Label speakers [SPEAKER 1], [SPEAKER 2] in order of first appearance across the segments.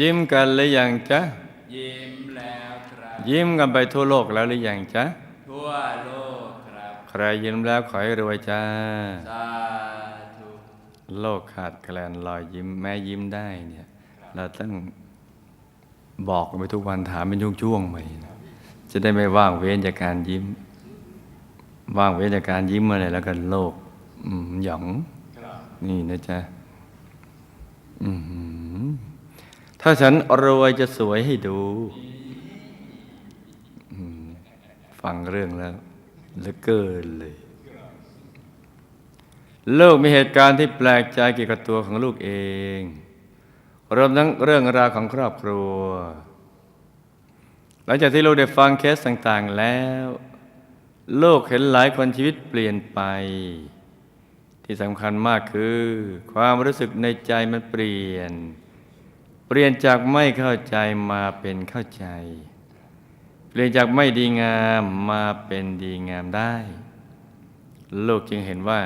[SPEAKER 1] ยิ้มกันหรือยังจ๊ะ
[SPEAKER 2] ยิ้มแล้วครับ
[SPEAKER 1] ยิ้มกันไปทั่วโลกแล้วหรือยังจ๊ะ
[SPEAKER 2] ทั่วโลกครับ
[SPEAKER 1] ใครยิ้มแล้วขอให้รวยจ้า
[SPEAKER 2] สาธุ
[SPEAKER 1] โลกขาดแคลนรอยยิ้มแม้ยิ้มได้เนี่ย เราต้องบอกกันไปทุกวันถามเป็นช่วงๆไปนะจะได้ไม่ว่างเว้นจากการยิ้ม ว่างเว้นจากการยิ้มอะไรแล้วกันโลก อืมหยองนี่นะจ๊ะ อื้อหือ ถ้าฉันรวยจะสวยให้ดูฟังเรื่องแล้วเหลือเกินเลยลูกมีเหตุการณ์ที่แปลกใจเกี่ยวกับตัวของลูกเอง รวมทั้งเรื่องราวของครอบครัว หลังจากที่ลูกได้ฟังเคสต่างๆแล้ว ลูกเห็นหลายคนชีวิตเปลี่ยนไป ที่สำคัญมากคือ ความรู้สึกในใจมันเปลี่ยน เปลี่ยนจากไม่เข้าใจมาเป็นเข้าใจ เปลี่ยนจากไม่ดีงามมาเป็นดีงามได้ลูกจึงเห็นว่า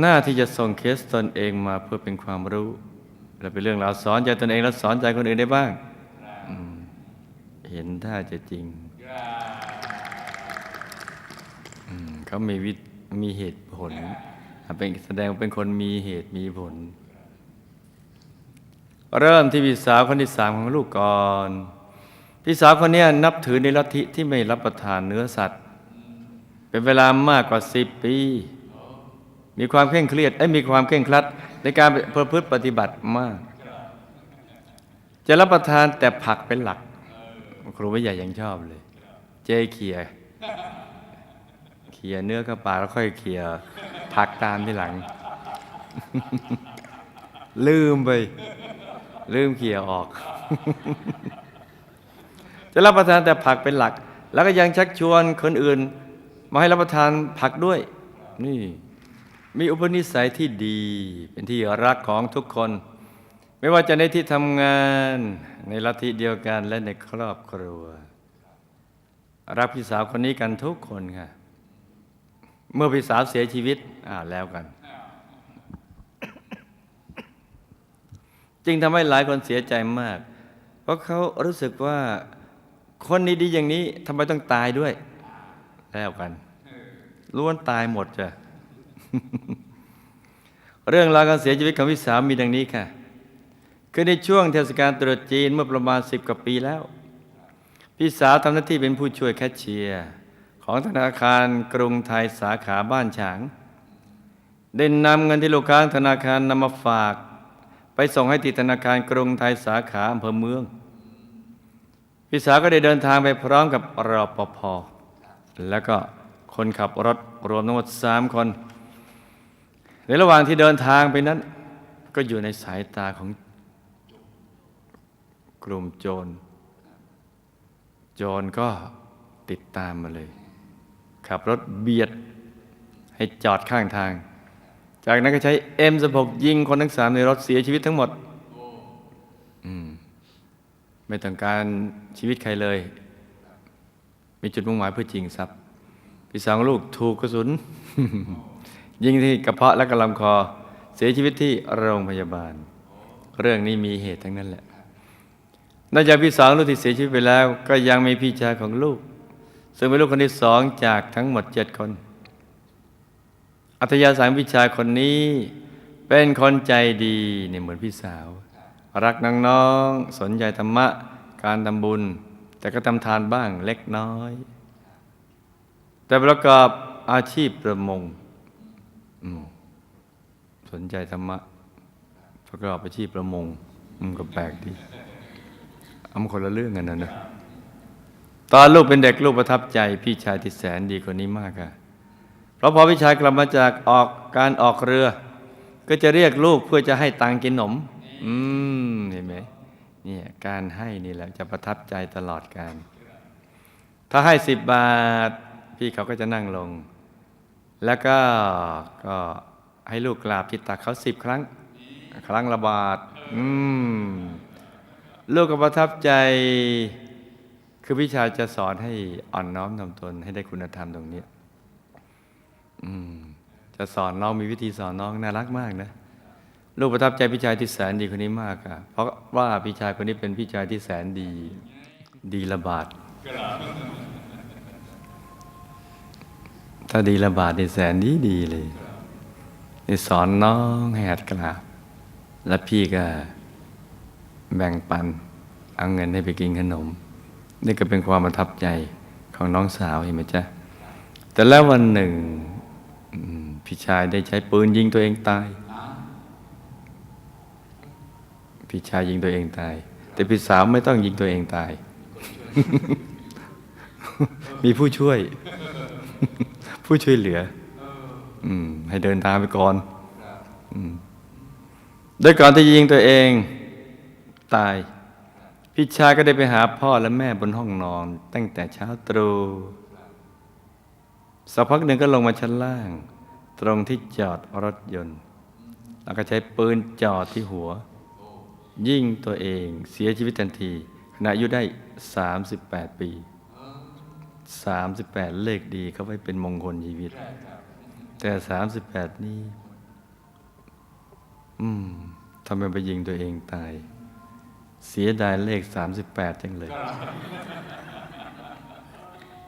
[SPEAKER 1] หน้าที่จะส่งเคสตนเองมาเพื่อเป็นความรู้ และเป็นเรื่องราวสอนใจตนเองและสอนใจคนอื่นได้บ้าง เห็นท่าจะจริงเขามีวิมีเหตุผลเป็นแสดงเป็นคนมีเหตุมีผล เริ่มที่พี่สาวคนที่สามของลูกก่อนพี่สาวคนนี้นับถือในลัทธิที่ไม่รับประทานเนื้อสัตว์ เป็นเวลามากกว่าสิบปี มีความเคร่งเครียดไอ้มีความเคร่งครัด ในการประพฤติปฏิบัติมาก จะรับประทานแต่ผักเป็นหลัก ครูไม่ใหญ่ยังชอบเลย เจเขียเขียเนื้อเข้าปาแล้วค่อยเขียผักตามที่หลัง ลืมไป ลืมเขียออก จะรับประทานแต่ผักเป็นหลัก แล้วก็ยังชักชวนคนอื่น มาให้รับประทานผักด้วย นี่ มีอุปนิสัยที่ดี เป็นที่รักของทุกคน ไม่ว่าจะในที่ทำงานในลัทธิเดียวกันและในครอบครัว รักพี่สาวคนนี้กันทุกคนค่ะเมื่อพี่สาวเสียชีวิตอ่าแล้วกัน จึงทำให้หลายคนเสียใจมาก เพราะเขารู้สึกว่าคนนี้ดีอย่างนี้ทำไมต้องตายด้วย แล้วกันล้วนตายหมดจ้ะเรื่องราวการเสียชีวิตของพี่สาวมีดังนี้ค่ะ คือในช่วงเทศกาลตรุษจีนเมื่อประมาณสิบกว่าปีแล้ว พี่สาวทำหน้าที่เป็นผู้ช่วยแคชเชียร์ ของธนาคารกรุงไทยสาขาบ้านฉาง ได้นำเงินที่ลูกค้าธนาคารนำมาฝาก ไปส่งให้ที่ธนาคารกรุงไทยสาขาอำเภอเมือง พี่สาวก็ได้เดินทางไปพร้อมกับรอปภแล้วก็คนขับรถรวมทั้งหมดสามคน ในระหว่างที่เดินทางไปนั้น ก็อยู่ในสายตาของกลุ่มโจร โจรก็ติดตามมาเลย ขับรถเบียดให้จอดข้างทาง จากนั้นก็ใช้ M16 ยิงคนทั้งสามในรถเสียชีวิตทั้งหมดอืมไม่ต้องการชีวิตใครเลย มีจุดมุ่งหมายเพื่อจริงทรัพย์พี่สาวของลูกถูกกระสุน ยิงที่กระเพาะและกระลำคอ เสียชีวิตที่โรงพยาบาล เรื่องนี้มีเหตุทั้งนั้นแหละนอกจากพี่สาวลูกที่เสียชีวิตไปแล้ว ก็ยังมีพี่ชายของลูก ซึ่งเป็นลูกคนที่สองจากทั้งหมดเจ็ดคน อัธยาศัยของพี่ชาคนนี้เป็นคนใจดีเนี่ยเหมือนพี่สาว รักน้องๆสนใจธรรมะการทำบุญ แต่ก็ทำทานบ้างเล็กน้อย แต่ประกอบอาชีพประมงสนใจธรรมะประกอบอาชีพประมงมันก็แปลกดีเอามาคนละเรื่องกันนะนะตอนลูกเป็นเด็กลูกประทับใจ พี่ชายที่แสนดีคนนี้มากค่ะ เพราะพอพี่ชายกลับมาจากออกการออกเรือ ก็จะเรียกลูกเพื่อจะให้ตังกินขนม อืมเห็นไหมเนี่ยการให้นี่แหละจะประทับใจตลอดการ ถ้าให้สิบบาท พี่เขาก็จะนั่งลง แล้วก็ก็ให้ลูกกราบที่ตักเขาสิบครั้ง ครั้งละบาท อืมลูกก็ประทับใจ คือพี่ชาจะสอนให้อ่อนน้อมทำตนให้ได้คุณธรรมตรงนี้ จะสอนน้องมีวิธีสอนน้องน่ารักมากนะลูกประทับใจพี่ชายที่แสนดีคนนี้มากค่ะ เพราะว่าพี่ชายคนนี้เป็นพี่ชายที่แสนดี ดีระบาดถ้าดีระบาดนี่แสนดีดีเลยนี่สอนน้องให้หัดกราบ แล้วพี่ก็แบ่งปัน เอาเงินให้ไปกินขนม นี่ก็เป็นความประทับใจของน้องสาวเห็นไหมจ๊ะ แต่แล้ววันหนึ่ง พี่ชายได้ใช้ปืนยิงตัวเองตาย พี่ชายยิงตัวเองตาย แต่พี่สาวไม่ต้องยิงตัวเองตาย มีผู้ช่วย ผู้ช่วยเหลืออืมให้เดินทางไปก่อนอืมโดยก่อนที่จะยิงตัวเองตาย พี่ชายก็ได้ไปหาพ่อและแม่บนห้องนอน ตั้งแต่เช้าตรู่ สักพักหนึ่งก็ลงมาชั้นล่าง ตรงที่จอดรถยนต์ แล้วก็ใช้ปืนจ่อที่หัว ยิงตัวเองเสียชีวิตทันที ขณะอายุได้ 38 ปี 38 เลขดีเขาไว้เป็นมงคลชีวิต แต่ 38 นี่อืมทำไมไปยิงตัวเองตาย เสียดายเลข 38 จังเลย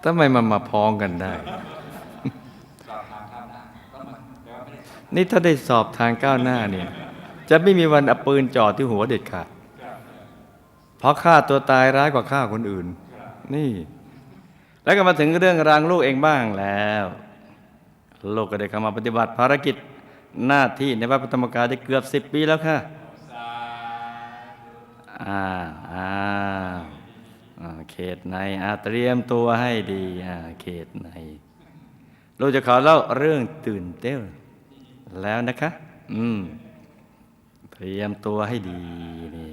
[SPEAKER 1] ทำไมมันมาพ้องกันได้ นี่ถ้าได้สอบทางก้าวหน้าเนี่ยจะไม่มีวันเอาปืนจ่อที่หัวเด็ดขาดเพราะฆ่าตัวตายร้ายกว่าฆ่าคนอื่น นี่ แล้วก็มาถึงเรื่องรางลูกเองบ้างแล้วลูกก็ได้เข้ามาปฏิบัติภารกิจหน้าที่ในวัดพระธรรมกายได้เกือบสิบปีแล้วค่ะอ่าอ่าเขตในอาเตรียมตัวให้ดีอ่าเขตในลูกจะขอเล่าเรื่องตื่นเต้น แล้วนะคะ อืม เตรียมตัวให้ดีนี่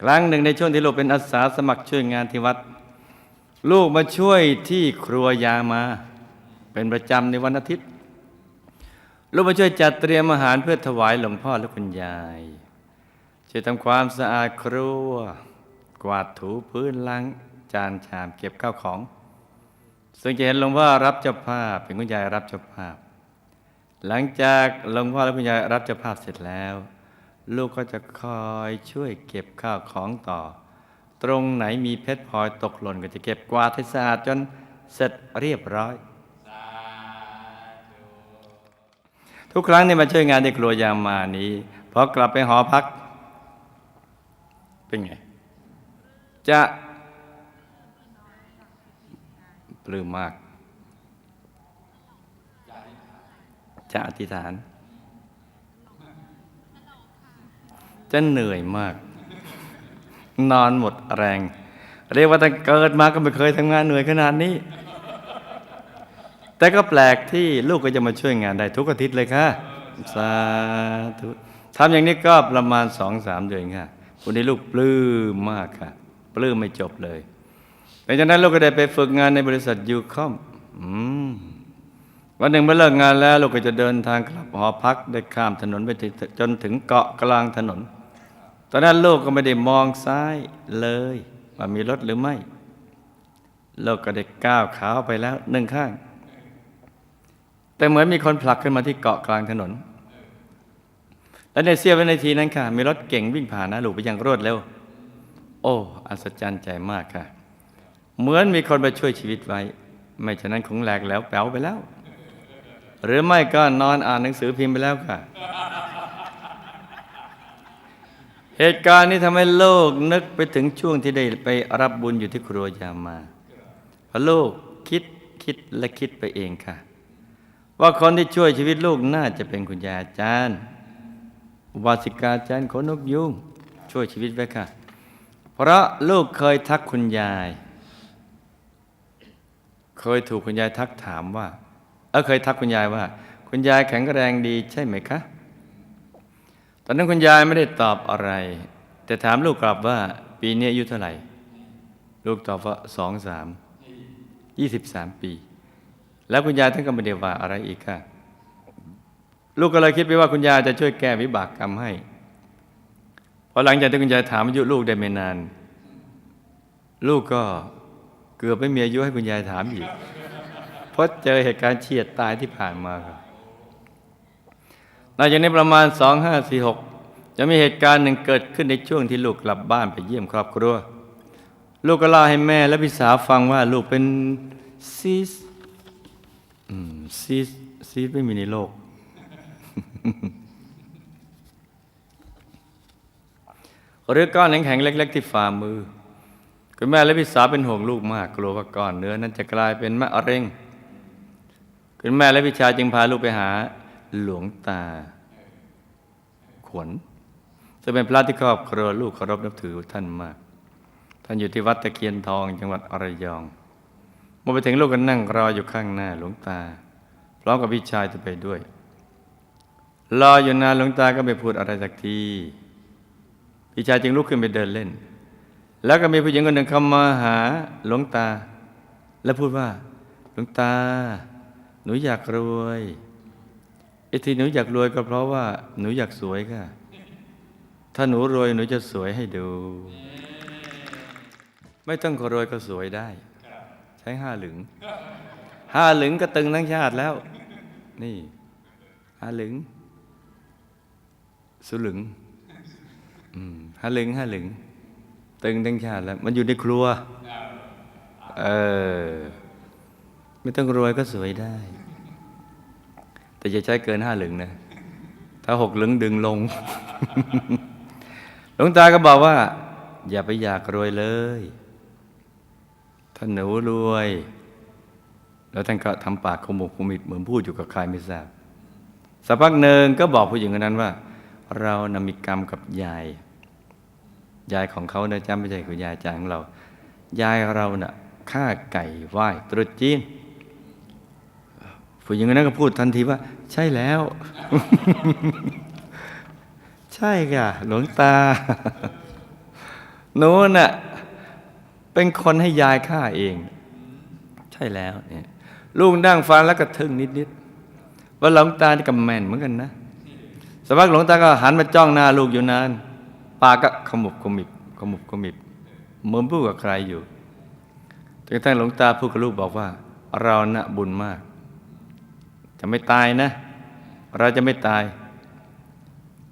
[SPEAKER 1] ครั้งหนึ่งในช่วงที่ลูกเป็นอาสาสมัครช่วยงานที่วัด ลูกมาช่วยที่ครัวยามา เป็นประจำในวันอาทิตย์ ลูกมาช่วยจัดเตรียมอาหารเพื่อถวายหลวงพ่อและคุณยายช่วยทำความสะอาดครัว กวาดถูพื้นล้างจานชามเก็บข้าวของ ซึ่งจะเห็นหลวงพ่อรับเจ้าภาพเป็นคุณยายรับเจ้าภาพ หลังจากหลวงพ่อและคุณยายรับเจ้าภาพเสร็จแล้ว ลูกก็จะคอยช่วยเก็บข้าวของต่อ ตรงไหนมีเพชรพลอยตกหล่นก็จะเก็บกวาดให้สะอาดจนเสร็จเรียบร้อย ทุกครั้งที่มาช่วยงานในครัวยามานี้พอกลับไปหอพัก เป็นไง จะปลื้มมาก จะอธิษฐาน จะเหนื่อยมาก นอนหมดแรง เรียกว่าตั้งเกิดมาก็ไม่เคยทำงานเหนื่อยขนาดนี้ แต่ก็แปลกที่ลูกก็จะมาช่วยงานได้ทุกอาทิตย์เลยค่ะสาธุทำอย่างนี้ก็ประมาณสองสามเดือนค่ะวันนี้ลูกปลื้มมากค่ะ ปลื้มไม่จบเลยหลังจากนั้นลูกก็ได้ไปฝึกงานในบริษัทยูคอมอืม วันหนึ่งเมื่อเลิกงานแล้วลูกก็จะเดินทางกลับหอพักได้ข้ามถนนไปจนถึงเกาะกลางถนน ตอนนั้นลูกก็ไม่ได้มองซ้ายเลย ว่ามีรถหรือไม่ลูกก็ได้ก้าวขาไปแล้วหนึ่งข้าง แต่เหมือนมีคนผลักขึ้นมาที่เกาะกลางถนน และในเสี้ยววินาทีนั้นค่ะ มีรถเก่งวิ่งผ่านนะลูกไปอย่างรวดเร็ว โอ้อัศจรรย์ใจมากค่ะ เหมือนมีคนมาช่วยชีวิตไว้ ไม่ฉะนั้นคงแหลกแล้วแป๋วไปแล้ว หรือไม่ก็นอนอ่านหนังสือพิมพ์ไปแล้วค่ะ เหตุการณ์นี้ทำให้โลกนึกไปถึงช่วงที่ได้ไปรับบุญอยู่ที่ครัวยามาพระลูกคิดคิดและคิดไปเองค่ะ ว่าคนที่ช่วยชีวิตลูกน่าจะเป็นคุณยายอาจารย์อุบาสิกาอาจารย์ขนนกยุงช่วยชีวิตไว้ค่ะ เพราะลูกเคยทักคุณยาย เคยถูกคุณยายทักถามว่า เออเคยทักคุณยายว่า คุณยายแข็งแรงดีใช่ไหมคะ ตอนนั้นคุณยายไม่ได้ตอบอะไร แต่ถามลูกกลับว่าปีนี้อายุเท่าไหร่ ลูกตอบว่าสองสามยี่สิบสามปี แล้วคุณยายท่านก็ไม่ได้ว่าอะไรอีกค่ะ ลูกก็เลยคิดไปว่าคุณยายจะช่วยแก้วิบากกรรมให้พอหลังจากที่คุณยายถามอายุลูกได้ไม่นาน ลูกก็เกือบไม่มีอายุให้คุณยายถามอีก พราะเจอเหตุการณ์เฉียดตายที่ผ่านมาครับนอกจากนี้ประมาณ 2546 จะมีเหตุการณ์หนึ่งเกิดขึ้นในช่วงที่ลูกกลับบ้านไปเยี่ยมครอบครัว ลูกก็เล่าให้แม่และพี่สาวฟังว่าลูกเป็นซีสซีสซีสไม่มีในโลก หรือก้อนแข็งๆเล็ก ๆ ที่ฝ่ามือ คุณแม่และพี่สาวเป็นห่วงลูกมาก กลัวว่าก้อนเนื้อนั้นจะกลายเป็นมะเร็ง คุณแม่และพี่ชายจึงพาลูกไปหาหลวงตาขวนซึ่งเป็นพระที่ครอบครัวลูกเคารพนับถือท่านมาก ท่านอยู่ที่วัดตะเคียนทองจังหวัดอระยองเมื่อไปถึงลูกก็นั่งรออยู่ข้างหน้าหลวงตาพร้อมกับพี่ชายที่ไปด้วย รออยู่นานหลวงตาก็ไม่พูดอะไรสักทีพี่ชายจึงลุกขึ้นไปเดินเล่น แล้วก็มีผู้หญิงคนหนึ่งเข้ามาหาหลวงตา และพูดว่า หลวงตา หนูอยากรวยไอ้ที่หนูอยากรวยก็เพราะว่า หนูอยากสวยค่ะ ถ้าหนูรวยหนูจะสวยให้ดู ไม่ต้องรวยก็สวยได้ ใช้ห้าหลึง ห้าหลึงก็ตึงทั้งชาติแล้ว นี่ห้าหลึง สุหลึงห้าหลึงห้าหลึง ตึงทั้งชาติแล้ว มันอยู่ในครัว เออไม่ต้องรวยก็สวยได้ แต่อย่าใช้เกินห้าหลึงนะ ถ้าหกหลึงดึงลง หลวงตาก็บอกว่า อย่าไปอยากรวยเลยถ้าหนูรวย แล้วท่านก็ทำปากขมุกขมิดเหมือนพูดอยู่กับใครไม่ทราบสักพักหนึ่งก็บอกผู้หญิงคนนั้นว่า เรานะมีกรรมกับยาย ยายของเขานะจ๊ะไม่ใช่คือยายจางของเรา ยายเรานะ่ะฆ่าไก่ไหว้ตรุษจีน ผู้หญิงคนนั้นก็พูดทันทีว่า ใช่แล้ว ใช่ค่ะหลวงตาหนูน่ะเป็นคนให้ยายฆ่าเอง ใช่แล้วเนี่ยลูกนั่งฟังแล้วก็ทึ่งนิดๆว่าหลวงตานี่ก็แม่นเหมือนกันนะสักพักหลวงตาก็หันมาจ้องหน้าลูกอยู่นานปากก็ขมุบขมิบขมุบขมิบเหมือนพูดกับใครอยู่จนกระทั่งหลวงตาพูดกับลูกบอกว่า เรานะบุญมาก จะไม่ตายนะ เราจะไม่ตาย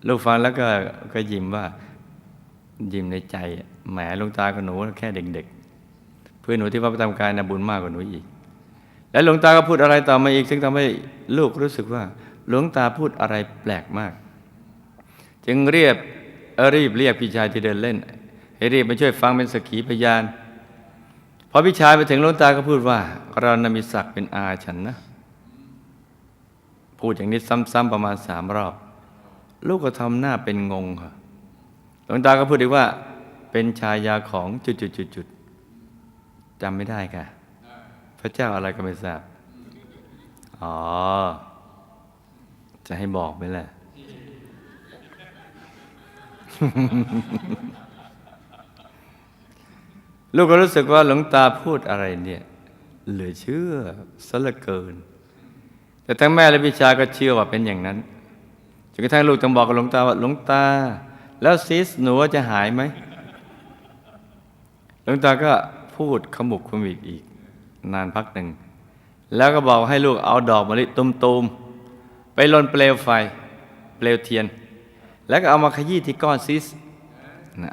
[SPEAKER 1] ลูกฟังแล้วก็ก็ยิ้มว่า ยิ้มในใจแหมหลวงตากับหนูแค่เด็กๆ เพื่อนหนูที่วัดประจำกายนะบุญมากกว่าหนูอีก และหลวงตาก็พูดอะไรต่อมาอีก ซึ่งทำให้ลูกรู้สึกว่า หลวงตาพูดอะไรแปลกมาก จึงเรียบอรีบเรียกพี่ชายที่เดินเล่น ให้รีบมาช่วยฟังเป็นสกีพยานพอพี่ชายไปถึงหลวงตาก็พูดว่า เรานะมีศักดิ์เป็นอาฉันนะ พูดอย่างนี้ซ้ำๆประมาณสามรอบ ลูกก็ทำหน้าเป็นงงค่ะหลวงตาก็พูดอีกว่า เป็นชายาของจุดๆๆจำไม่ได้ค่ะ พระเจ้าอะไรก็ไม่ทราบ อ๋อ จะให้บอกไหมล่ะลูกก็รู้สึกว่าหลวงตาพูดอะไรเนี่ย เหลือเชื่อสละเกิน แต่ทั้งแม่และพี่ชายก็เชื่อว่าเป็นอย่างนั้นจนกระทั่งลูกต้องบอกกับหลวงตาว่าหลวงตา แล้วซิสหนูว่าจะหายไหมหลวงตาก็พูดขมุกขมิบอีก นานพักหนึ่ง แล้วก็บอกให้ลูกเอาดอกมะลิตุมๆไปลนเปลวไฟ เปลวเทียน แล้วก็เอามาขยี้ที่ก้อนซิส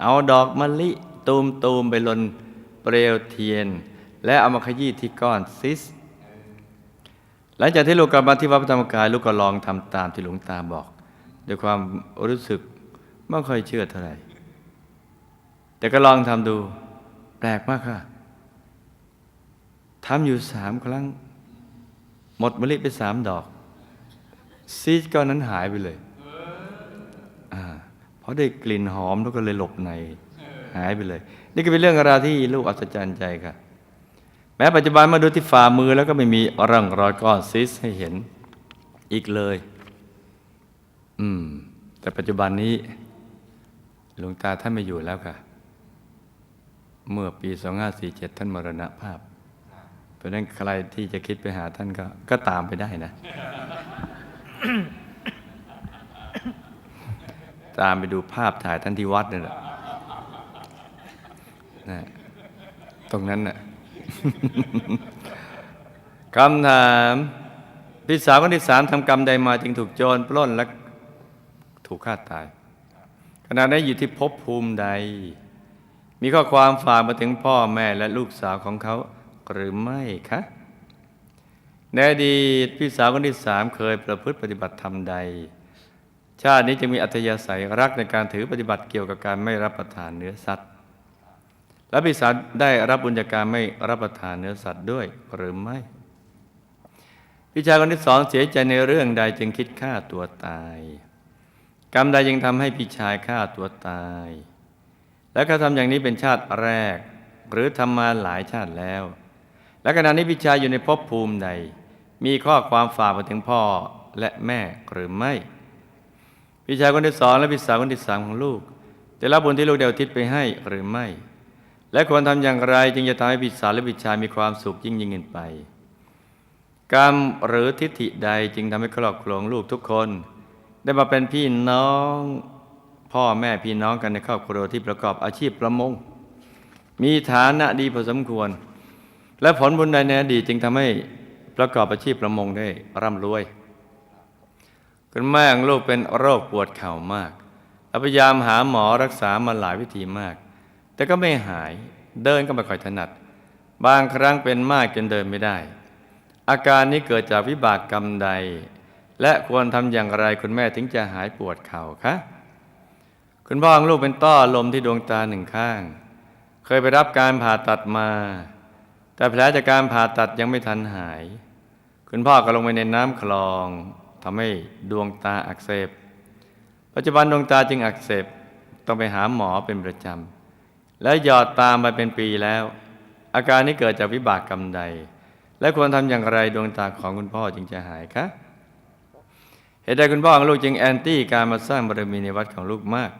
[SPEAKER 1] เอาดอกมะลิตูมๆไปลนเปลวเทียน และเอามาขยี้ที่ก้อนซิส หลังจากที่ลูกกลับมาที่วัดพระธรรมกาย ลูกก็ลองทำตามที่หลวงตาบอกด้วยความรู้สึกไม่ค่อยเชื่อเท่าไหร่แต่ก็ลองทำดูแปลกมากค่ะทำอยู่สามครั้ง หมดมะลิไปสามดอก ซีดก้อนนั้นหายไปเลยเพราะได้กลิ่นหอมแล้วก็เลยหลบในหายไปเลย นี่ก็เป็นเรื่องราวที่ลูกอัศจรรย์ใจค่ะ ม้ปัจจุบันมาดูที่ฝ่ามือแล้วก็ไม่มีร่องรอยก้อนซิสให้เห็นอีกเลย อืม แต่ปัจจุบันนี้หลวงตาท่านไม่อยู่แล้วค่ะ เมื่อปี 2547 ท่านมรณภาพ เพราะนั้นใครที่จะคิดไปหาท่านก็ ก็ตามไปได้นะ ตามไปดูภาพถ่ายท่านที่วัดนั่แหละนะตรงนั้นน่ะ คำถามพี่สาวคนที่สามทำกรรมใดมาจึงถูกโจรปล้นและถูกฆ่าตายขณะนั้นอยู่ที่ภพภูมิใด มีข้อความฝากมาถึงพ่อแม่และลูกสาวของเขาหรือไม่คะในอดีตพี่สาวคนที่สามเคยประพฤติปฏิบัติธรรมใด ชาตินี้จะมีอัธยาศัยรักในการถือปฏิบัติเกี่ยวกับการไม่รับประทานเนื้อสัตว์ และพี่สาวได้รับบุญจากการไม่รับประทานเนื้อสัตว์ด้วยหรือไม่พี่ชายคนที่สองเสียใจในเรื่องใดจึงคิดฆ่าตัวตาย กรรมใดยังทำให้พี่ชายฆ่าตัวตาย และเขาทำอย่างนี้เป็นชาติแรก หรือทำมาหลายชาติแล้ว และขณะนี้พี่ชายอยู่ในภพภูมิใด มีข้อความฝากมาถึงพ่อและแม่หรือไม่พี่ชายคนที่สองและพี่สาวคนที่สามของลูกจะรับบุญที่ลูกเดวทิศไปให้หรือไม่ และควรทำอย่างไรจึงจะทำให้พี่สาวและพี่ชายมีความสุขยิ่งยิ่งขึ้นไป กรรมหรือทิฏฐิใดจึงทำให้ครอบครัวของลูกทุกคน ได้มาเป็นพี่น้องพ่อแม่พี่น้องกันในครอบครัวที่ประกอบอาชีพประมง มีฐานะดีพอสมควร และผลบุญใดในอดีตจึงทำให้ประกอบอาชีพประมงได้ร่ำรวยคุณแม่ของลูกเป็นโรคปวดเข่ามากพยายามหาหมอรักษามาหลายวิธีมาก แต่ก็ไม่หายเดินก็ไม่ค่อยถนัด บางครั้งเป็นมากจนเดินไม่ได้ อาการนี้เกิดจากวิบากกรรมใด และควรทำอย่างไรคุณแม่ถึงจะหายปวดเข่าคะคุณพ่อของลูกเป็นต้อลมที่ดวงตาหนึ่งข้าง เคยไปรับการผ่าตัดมา แต่แผลจากการผ่าตัดยังไม่ทันหาย คุณพ่อก็ลงไปในน้ำคลองทำให้ดวงตาอักเสบ ปัจจุบันดวงตาจึงอักเสบต้องไปหาหมอเป็นประจำ และหยอดตามมาเป็นปีแล้ว อาการนี้เกิดจากวิบากกรรมใด และควรทำอย่างไรดวงตาของคุณพ่อจึงจะหายคะเหตุใดคุณพ่อของลูกจึงแอนตี้การมาสร้างบารมีในวัดของลูกมาก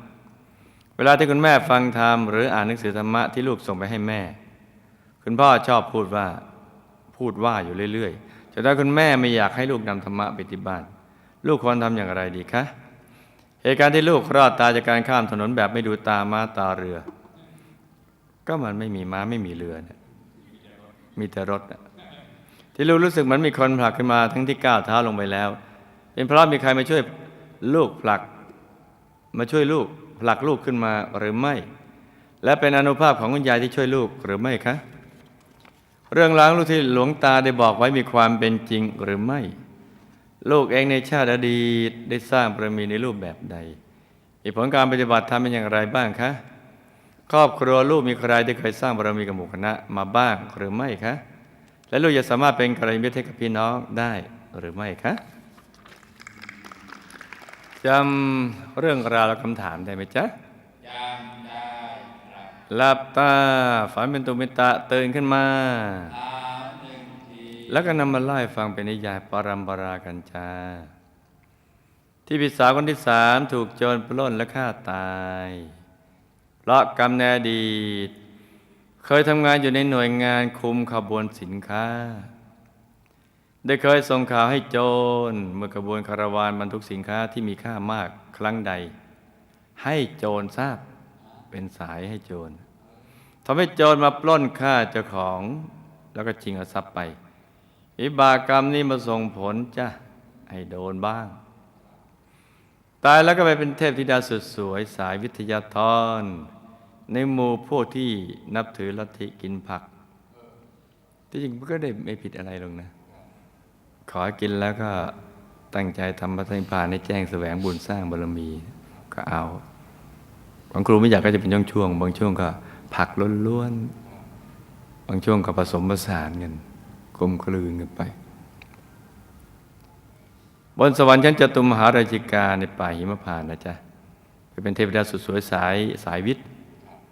[SPEAKER 1] เวลาที่คุณแม่ฟังธรรมหรืออ่านหนังสือธรรมะที่ลูกส่งไปให้แม่ คุณพ่อชอบพูดว่าพูดว่าอยู่เรื่อยๆจนถ้าคุณแม่ไม่อยากให้ลูกนำธรรมะไปที่บ้าน ลูกควรทำอย่างไรดีคะเหตุการณ์ที่ลูกรอดตายจากการข้ามถนนแบบไม่ดูตามาตาเรือ ก็มันไม่มีม้าไม่มีเรือนะมีแต่รถนะที่ลูกรู้สึกมือนมีคนผลักขึ้นมาทั้งที่ก้าวเท้าลงไปแล้ว เป็นเพราะมีใครมาช่วยลูกผลัก มาช่วยลูกผลักลูกขึ้นมาหรือไม่ และเป็นอนุภาพของคุณยายที่ช่วยลูกหรือไม่คะ เรื่องราวลูกที่หลวงตาได้บอกไว้มีความเป็นจริงหรือไม่ ลูกเองในชาติอดีตได้สร้างบารมีในรูปแบบใดมีผลการปฏิบัติทำเป็นอย่างไรบ้างคะ ครอบครัวลูกมีใครที่เคยสร้างบารมีกับหมู่คณะมาบ้างหรือไม่คะ และลูกจะสามารถเป็นกัลยาณมิตรให้กับพี่น้องได้หรือไม่คะจำเรื่องราวและคำถามได้ไหมจ๊ะ
[SPEAKER 2] จำได้ครับ
[SPEAKER 1] หลับตาฝันเป็นตุมิตะตื่นขึ้นมา
[SPEAKER 2] ถามหนึ่งที
[SPEAKER 1] แล้วก็นำมาไล่าให้ฟังเป็นนิยายปรัมปรากันจาที่พี่สาวคนที่สามถูกโจรปล้นและฆ่าตาย เพราะกรรมในอดีต เคยทำงานอยู่ในหน่วยงานคุมขบวนสินค้า ได้เคยส่งข่าวให้โจรเมื่อกระบวนคาราวานบรรทุกสินค้าที่มีค่ามากครั้งใด ให้โจรทราบเป็นสายให้โจรทำให้โจรมาปล้นฆ่าเจ้าของ แล้วก็ชิงเอาทรัพย์ไปวิบากรรมนี้มาส่งผลจ้ะให้โดนบ้าง ตายแล้วก็ไปเป็นเทพธิดาสุดสวยสายวิทยาธรในหมู่พวกที่นับถือลัทธิกินผัก ที่จริงก็ได้ไม่ผิดอะไรหรอกนะ ขอให้กินแล้วก็ตั้งใจทำพระสังฆานให้แจ้งแสวงบุญสร้างบารมีก็เอาบางครูไม่อยากก็จะเป็นช่วงๆบางช่วงก็ผักล้วนๆบางช่วงก็ผสมผสานกันกลมกลืนกันไป บนสวรรค์ชั้นจตุมหาราชิกาในป่าหิมพานนะจ๊ะไปเป็นเทพดาสุดสวยสายสายวิทย์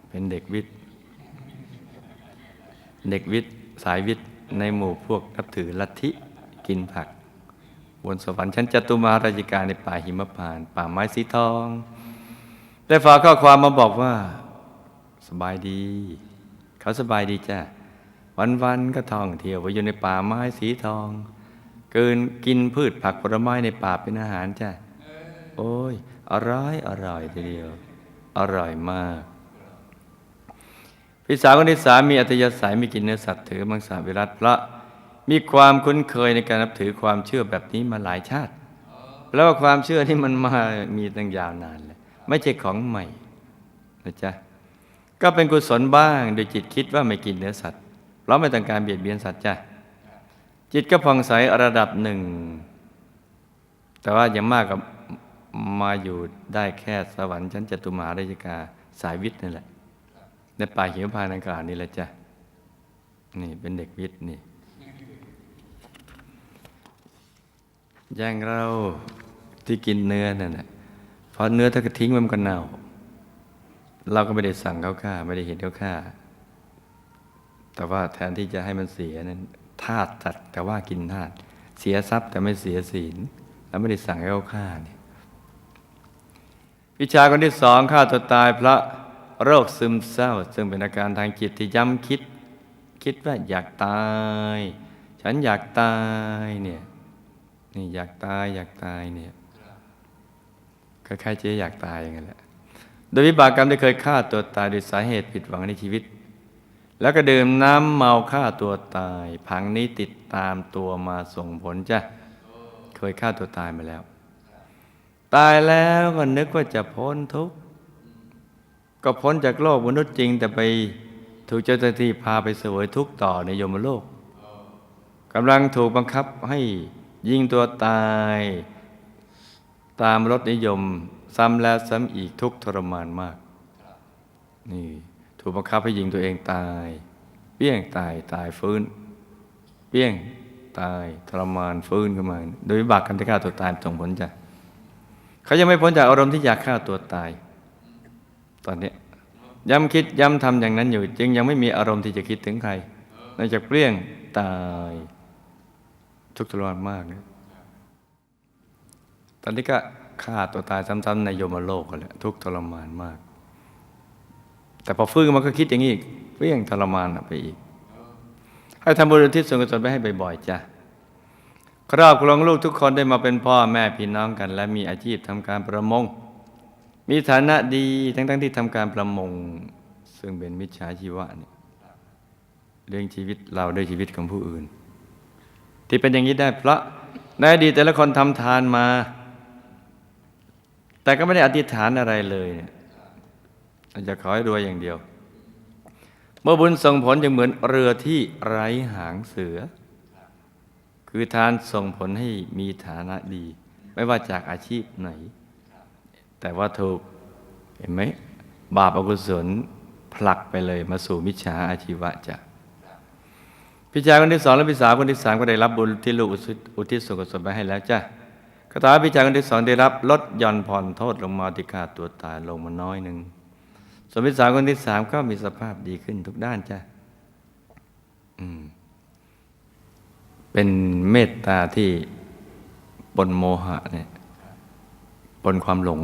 [SPEAKER 1] เป็นเด็กวิทย์ เด็กวิทย์สายวิทย์ในหมู่พวกนับถือลัทธิกินผัก บนสวรรค์ชั้นจตุมหาราชิกาในป่าหิมพาน ป่าไม้สีทอง ได้ฝากข้อความมาบอกว่า สบายดี เขาสบายดีจ้ะวันๆก็ท่องเที่ยวไปอยู่ในป่าไม้สีทอง เกินกินพืชผักผลไม้ในป่าเป็นอาหารจ้ะโอ้ย อร่อยอร่อยทีเดียว อร่อยมากพี่สาวคนที่สามมีอัตยาศัยมีกินเนื้อสัตว์ถือมังสวิรัตเพราะมีความคุ้นเคยในการนับถือความเชื่อแบบนี้มาหลายชาติ แล้วว่าความเชื่อที่มันมามีตั้งยาวนานเลยไม่ใช่ของใหม่นะจ๊ะก็เป็นกุศลบ้างโดยจิตคิดว่าไม่กินเนื้อสัตว์เพราะไม่ต้องการเบียดเบียนสัตว์จ้ะ จิตก็ผ่องใสระดับหนึ่ง แต่ว่าย่างมากกับมาอยู่ได้แค่สวรรค์ชั้นจตุมหาราชกาสายวิทย์นั่แหละในป่าหิมพานต์อากานี่แหละจ้ะนี่เป็นเด็กวิทย์นี่ย่างเราที่กินเนื้อนั่นแหละพอเนื้อถ้าก็ทิ้งมันก็เน่า เราก็ไม่ได้สั่งเขาฆ่า ไม่ได้เห็นเขาฆ่า แต่ว่าแทนที่จะให้มันเสียนั้น ธาตุตัดแต่ว่ากินธาตุเสียทรัพย์แต่ไม่เสียศีล แล้วไม่ได้สั่งให้เขาฆ่าเนี่ยวิชาคนที่สองฆ่าตัวตายเพราะโรคซึมเศร้า ซึ่งเป็นอาการทางจิตที่ย้ำคิด คิดว่าอยากตาย ฉันอยากตายเนี่ยนี่อยากตายอยากตายเนี่ยคล้ายๆเจ๊อยากตายอย่างนั้นแหละโดยวิบากกรรมที่เคยฆ่าตัวตายโดยสาเหตุผิดหวังในชีวิต แล้วก็ดื่มน้ำเมาฆ่าตัวตาย พังนี้ติดตามตัวมาส่งผลจ้ะเคยฆ่าตัวตายมาแล้ว ตายแล้วก็นึกว่าจะพ้นทุกข์ก็พ้นจากโลกมนุษย์จริง แต่ไปถูกเจ้าหน้าที่พาไปเสวยทุกข์ต่อในยมโลกกำลังถูกบังคับให้ยิงตัวตาย ตามรสนิยม ซ้ำแล้วซ้ำอีกทุกทรมานมาก นี่ ถูกบังคับให้ยิงตัวเองตาย เปี้ยงตายตายฟื้น เปี้ยงตายทรมานฟื้นขึ้นมา โดยวิบากกรรมที่ฆ่าตัวตายส่งผลจ้ะเขายังไม่พ้นจากอารมณ์ที่อยากฆ่าตัวตาย ตอนนี้ยย้ำคิดย้ำทำอย่างนั้นอยู่ จึงยังไม่มีอารมณ์ที่จะคิดถึงใครนอกจากเปรี้ยงตายทุกข์ทรมานมากนะตอนนี้ก็ฆ่าตัวตายซ้ำๆในโยมโลกกันแหละทุกข์ทรมานมาก แต่พอฟื้นมันก็คิดอย่างนี้อีกเปรี้ยงทรมานไปอีก ให้ทำบุญอุทิศส่วนกุศลไปให้บ่อยๆจ้ะครอบครองลูกทุกคนได้มาเป็นพ่อแม่พี่น้องกัน และมีอาชีพทำการประมง มีฐานะดีทั้งๆที่ทำการประมง ซึ่งเป็นมิจฉาชีวะเนี่ยเรื่องชีวิตเราด้วยชีวิตของผู้อื่น ที่เป็นอย่างนี้ได้เพราะในอดีตแต่ละคนทำทานมา แต่ก็ไม่ได้อธิษฐานอะไรเลยเนี่ย จะขอให้รวยอย่างเดียว เมื่อบุญส่งผลจึงเหมือนเรือที่ไร้หางเสือ คือทานส่งผลให้มีฐานะดี ไม่ว่าจากอาชีพไหน แต่ว่าถูกเห็นไหมบาปอกุศลผลักไปเลยมาสู่มิจฉาอาชีวะจะพี่ชายคนที่สองและพี่สาวคนที่สามก็ได้รับบุญที่ลูกอุทิศส่วนกุศลไปให้แล้วจ้ะก็ตามพี่ชายคนที่สองได้รับลดย่อนผ่อนโทษลงมาที่ค่าตัวตายลงมาน้อยหนึ่ง ส่วนพี่สาวคนที่สามก็มีสภาพดีขึ้นทุกด้านจ้ะเป็นเมตตาที่ปนโมหะเนี่ยปนความหลง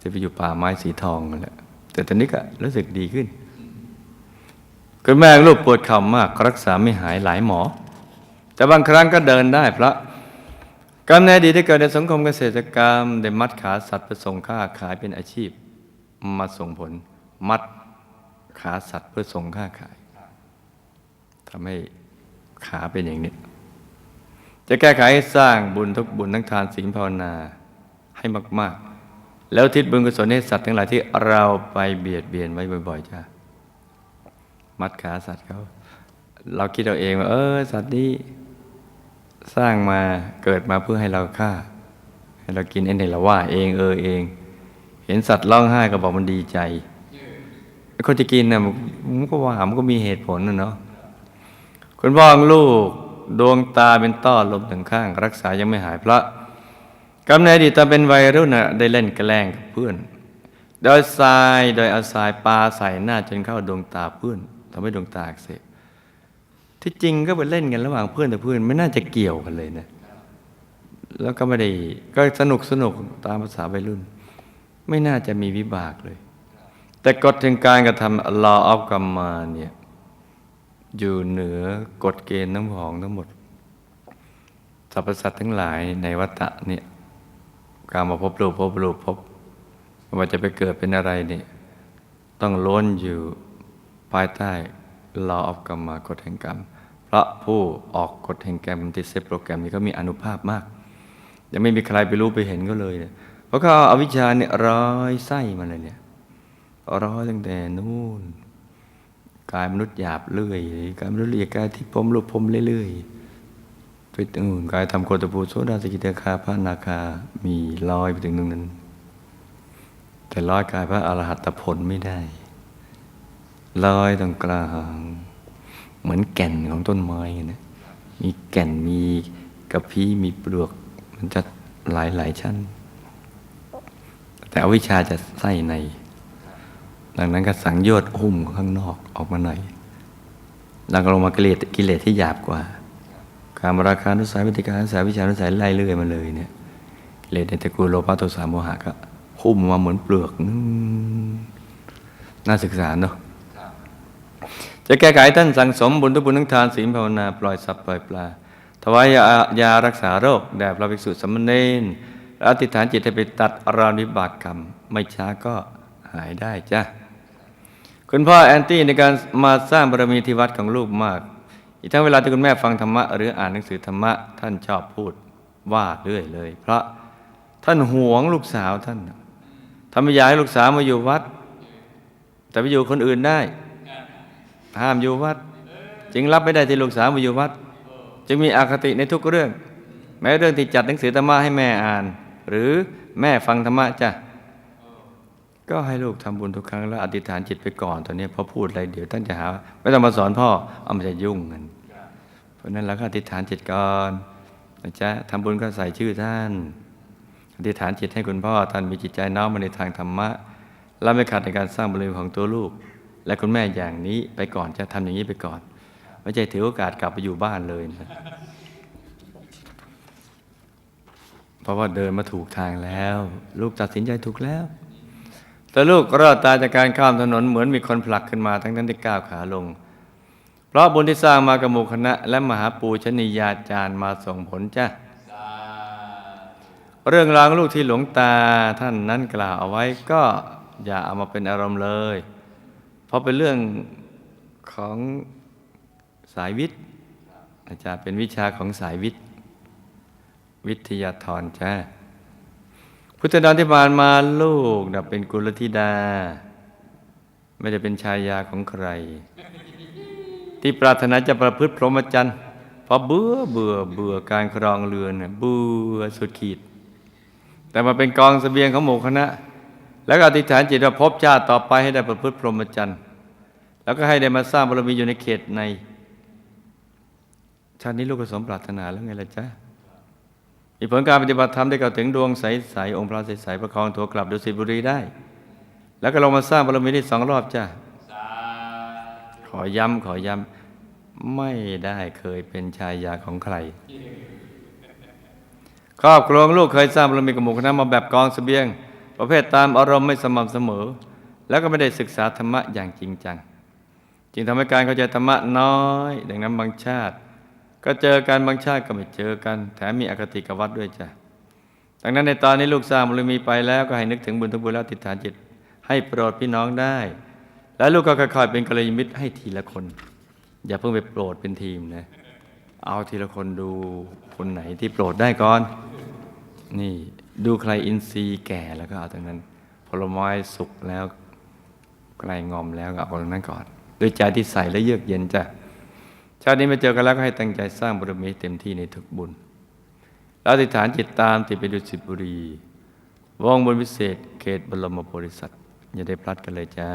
[SPEAKER 1] จะไปอยู่ป่าไม้สีทองนั่นแหละแต่ตอนนี้ก็รู้สึกดีขึ้นคุณแม่ลูกปวดเข่ามาก รักษาไม่หายหลายหมอ แต่บางครั้งก็เดินได้เพราะกรรมในอดีตได้เกิดในสังคมเกษตรกรรม ได้มัดขาสัตว์ไปส่งค่าขายเป็นอาชีพ มาส่งผล มัดขาสัตว์เพื่อส่งค่าขายทำให้ขาเป็นอย่างนี้ จะแก้ไขให้สร้างบุญทุกบุญทั้งทานศีลภาวนาให้มาก ๆ แล้วทิศบุญกุศลให้สัตว์ทั้งหลายที่เราไปเบียดเบียนไว้บ่อย ๆ จ้ามัดขาสัตว์เขาเราคิดเอาเองว่าเออสัตว์นี้สร้างมาเกิดมาเพื่อให้เราฆ่า ให้เรากินเองเราว่าเองเออเอง เห็นสัตว์ร้องไห้ก็บอกมันดีใจไอ้คนที่กินนะมันก็ว่ามันก็มีเหตุผลนะเนาะคุณพ่อของลูกดวงตาเป็นต้อลมถึงข้าง รักษายังไม่หายเพราะกำเนิดดีตอนเป็นวัยรุ่นน่ะได้เล่นแกล้งกับเพื่อน โดยทรายโดยเอาทรายปาใส่หน้าจนเข้าดวงตาเพื่อนทำให้ดวงตาอักเสบที่จริงก็ไปเล่นกันระหว่างเพื่อนแต่เพื่อนไม่น่าจะเกี่ยวกันเลยนะแล้วก็ไม่ได้ก็สนุกสนุกตามภาษาวัยรุ่น ไม่น่าจะมีวิบากเลย แต่กฎแห่งการกระทำ law of กรรมาเนี่ยอยู่เหนือกฎเกณฑ์ทั้งของทั้งหมดสรรพสัตว์ทั้งหลายในวัฏฏะเนี่ยการมาพบรูปพบรูปพบว่าจะไปเกิดเป็นอะไรเนี่ยต้องล้นอยู่ภายใต้ law of กรรมากฎแห่งกรรมเพราะผู้ออกกฎแห่งกรรมติดเซตโปรแกรมนี้ก็มีอนุภาพมาก ยังไม่มีใครไปรู้ไปเห็นก็เลยเนี่ย เพราะเขาเอาวิชชาเนี่ยร้อยไส้มาเลยเนี่ยร้อยตั้งแต่นู่นกายมนุษย์หยาบเรื่อยกายมนุษย์ละเอียดกายที่พรมรูปพรมเรื่อยๆไปถึงนู่นกายทำโคตรภูโสดาสกิทาคาพระนาคามีลอยไปถึงตรงนั้น แต่ลอยกายพระอรหัตผลไม่ได้ลอยตรงกลางเหมือนแก่นของต้นไม้นะมีแก่นมีกระพี้มีเปลือก มันจะหลายหลายชั้น แต่อวิชชาจะใส่ใน ดังนั้นก็สังโยชน์หุ้มข้างนอกออกมาหน่อยแล้วก็ลงมากิเลสกิเลสที่หยาบกว่าการมราคานุสัยวิติการนุสัยวิชานุสัยไล่เรื่อยมาเลยเนี่ยกิเลสในตระกูลโลภะโทสะโมหะก็หุ้มมาเหมือนเปลือกน่าศึกษาเนาะจะแก้ไขท่านสั่งสมบุญทุบุญทั้งทานศีลภาวนา ปล่อยสัตว์ปล่อยปลาถวายยายารักษาโรคแด่พระภิกษุสามเณร และอธิษฐานจิตให้ไปตัดอาราวิบากกรรม ไม่ช้าก็หายได้จ้ะคุณพ่อแอนตี้ในการมาสร้างบารมีที่วัดของลูกมาก อีกทั้งเวลาที่คุณแม่ฟังธรรมะหรืออ่านหนังสือธรรมะท่านชอบพูดว่าเรื่อยเลย เพราะท่านห่วงลูกสาวท่านทำไมอยากให้ลูกสาวมาอยู่วัด แต่ไปอยู่คนอื่นได้ ห้ามอยู่วัด จึงรับไม่ได้ที่ลูกสาวมาอยู่วัด จึงมีอคติในทุกเรื่อง แม้เรื่องที่จัดหนังสือธรรมะให้แม่อ่าน หรือแม่ฟังธรรมะจ้ะก็ให้ลูกทำบุญทุกครั้งแล้วอธิษฐานจิตไปก่อนตอนนี้พอพูดอะไรเดี๋ยวท่านจะหา ไม่ต้องมาสอนพ่อเอามันจะยุ่งกัน เพราะนั้นเราก็อธิษฐานจิตก่อนนะจ๊ะทำบุญก็ใส่ชื่อท่านอธิษฐานจิตให้คุณพ่อท่านมีจิตใจน้อมมาในทางธรรมะ และไม่ขาดในการสร้างบารมีของตัวลูก และคุณแม่อย่างนี้ไปก่อนจะทำอย่างนี้ไปก่อน ไม่ใช่ถือโอกาสกลับไปอยู่บ้านเลยนะ เพราะว่าเดินมาถูกทางแล้ว ลูกตัดสินใจถูกแล้ว แต่ลูกรอดตายจากการข้ามถนนเหมือนมีคนผลักขึ้นมาทั้งนั้นที่ก้าวขาลง เพราะบุญที่สร้างมากับหมู่คณะ และมหาปูชนียาจารย์มาส่งผลจ้ะเรื่องราวลูกที่หลวงตาท่านนั้นกล่าวเอาไว้ก็อย่าเอามาเป็นอารมณ์เลย เพราะเป็นเรื่องของสายวิทย์อาจารย์เป็นวิชาของสายวิทย์ วิทยาธรจ้าพุทธดอนที่ผ่านมาลูกนะเป็นกุลธิดา ไม่ได้เป็นชายาของใคร ที่ปรารถนาจะประพฤติพรหมจรรย์เพราะเบื่อเบื่อเบื่อการครองเรือนน่ะเบื่อสุดขีด แต่มาเป็นกองเสบียงของหมู่คณะ แล้วก็อธิษฐานจิตว่าพบชาติต่อไปให้ได้ประพฤติพรหมจรรย์แล้วก็ให้ได้มาสร้างบารมีอยู่ในเขตใน ชาตินี้ลูกก็สมปรารถนาแล้วไงล่ะจ๊ะ มีผลการปฏิบัติธรรมได้เข้าถึงดวงใสๆองค์พระใสๆประคองตัวกลับดุสิตบุรีได้ แล้วก็ลงมาสร้างบารมีได้สองรอบจ้ะขอย้ำขอย้ำไม่ได้เคยเป็นชายยาของใคร ครอบครัวของลูกเคยสร้างบารมีกับหมู่คณะมาแบบกองเสบียง ประเภทตามอารมณ์ไม่สม่ำเสมอ แล้วก็ไม่ได้ศึกษาธรรมะอย่างจริงจัง จึงทำให้การเข้าใจธรรมะน้อย ดังนั้นบางชาติ ก็เจอกันบางชาติก็ไม่เจอกัน แถมมีอคติกับวัดด้วยจ้ะดังนั้นในตอนนี้ลูกสร้างบารมีไปแล้วก็ให้นึกถึงบุญทุกบุญแล้วติดฐานจิต ให้โปรดพี่น้องได้ แล้วลูกก็ค่อยๆเป็นกัลยาณมิตรให้ทีละคน อย่าเพิ่งไปโปรดเป็นทีมนะเอาทีละคนดูคนไหนที่โปรดได้ก่อน นี่ดูใครอินทรีย์แก่แล้วก็เอาตรงนั้น ผลไม้สุกแล้วใกล้งอมแล้วก็เอาตรงนั้นก่อนด้วยใจที่ใสและเยือกเย็นจ้ะ ชาตินี้มาเจอกันแล้วก็ให้ตั้งใจสร้างบารมีเต็มที่ในทุกบุญ แล้วอธิษฐานจิตตามติดไปดุสิตบุรีวองบนวิเศษ เขตบรมโพธิสัตว์อย่าได้พลัดกันเลยจ้า